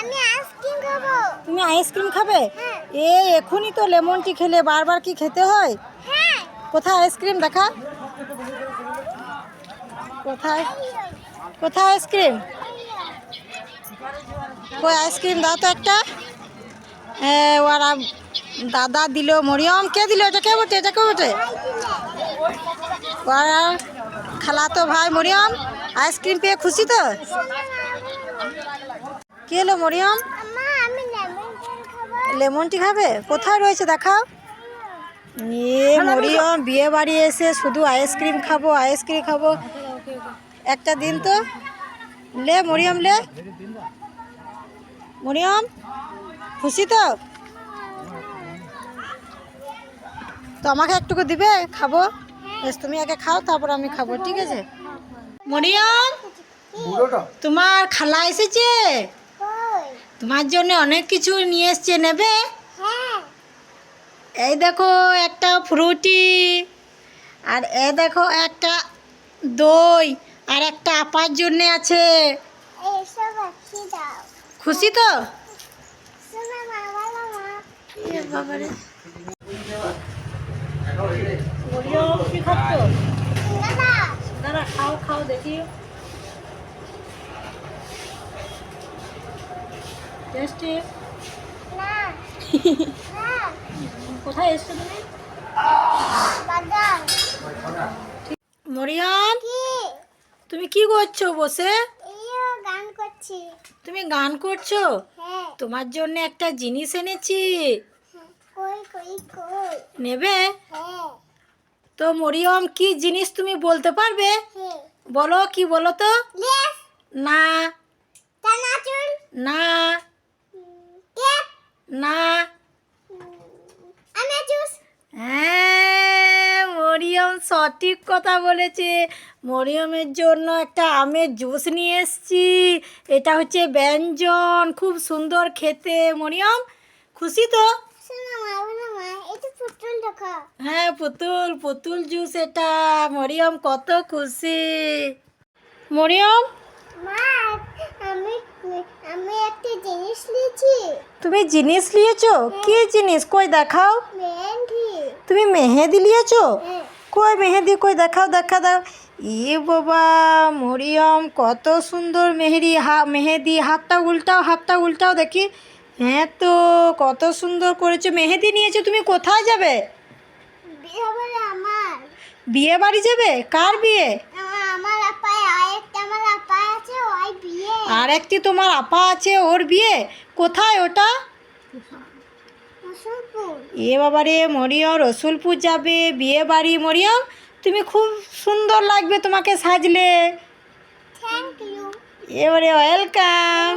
আমি আইসক্রিম খাব। তুমি আইসক্রিম খাবে? হ্যাঁ। এ এখনই তো লেমন টি খেলে বারবার কি খেতে হয়? হ্যাঁ। কোথায় আইসক্রিম দেখা? কোথায়? কোথায় আইসক্রিম? কই আইসক্রিম দাও তো একটা। এ, ওরা দাদা দিল মরিয়ম। কে দিল এটা? কে বটে? এটা কে বটে? ওরা খালা তো ভাই মরিয়ম। আইসক্রিম পেয়ে খুশি তো? কে এলো মরিয়ম? আম্মা আমি লেমন জল খাব। লেমন টি খাবে? কোথায় রয়েছে দেখাও। নিয়ে মরিয়ম বিয়ে বাড়ি এসে শুধু আইসক্রিম খাব আইসক্রিম খাব। একটা দিন তো। লে মরিয়ম লে। মরিয়ম খুশি তো? তো আমাকে একটুকু দিবে? খাব। বেশ তুমি আগে খাও তারপর আমি খাব ঠিক আছে? মরিয়ম তোমার খালা এসেছে? তোমার জন্য অনেক কিছু নিয়ে এসছে নেবে? হ্যাঁ। এই দেখো একটা ফ্রুটি আর এ দেখো একটা দই আর একটা আপার জন্যে আছে। খুশি তো? খাও খাও দেখি। টেস্টি কোথায় এসছো তুমি? মরিয়াম? কি? তুমি কি করছ বসে? গান করছি। তুমি গান করছ? হ্যাঁ। তোমার জন্য একটা জিনিস এনেছি। নেবে? হ্যাঁ। তো মরিয়ম কি জিনিস তুমি বলতে পারবে? বলো কি বলো তো? না। না। না। জুস। হ্যাঁ মরিয়ম সঠিক কথা বলেছে। মরিয়মের জন্য একটা আমের জুস নিয়ে এসছি। এটা হচ্ছে ব্যঞ্জন খুব সুন্দর খেতে। মরিয়ম খুশি তো? হ্যাঁ পুতুল পুতুল জুস এটা। মরিয়ম কত খুশি। মরিয়ম? মা আমি একটা জিনিস নিয়েছি তুমি জিনিস নিয়েছো কি জিনিস? কই দেখাও। মেহেন্দি। তুমি মেহেদি নিয়েছো হ্যাঁ। কই মেহেদি কই দেখাও দেখা দাও। ই বাবা মরিয়ম কত সুন্দর মেহেদি হা মেহেদি হাতটা উল্টাও হাতটা উল্টাও দেখি। হ্যাঁ তো কত সুন্দর করেছ। মেহেদি নিয়েছো তুমি কোথায় যাবে? বিয়ে বলে আমার। বিয়ে বাড়ি যাবে? কার বিয়ে আমার আমার আপা আরেকটা আমার আপা আছে ওই বিয়ে আর একটি তোমার আপা আছে ওর বিয়ে? কোথায় ওটা? এ বাবা রে মরিয়ম রসুলপুর যাবে বিয়ে বাড়ি মরিয়ম তুমি খুব সুন্দর লাগবে তোমাকে সাজলে। এবারে ওয়েলকাম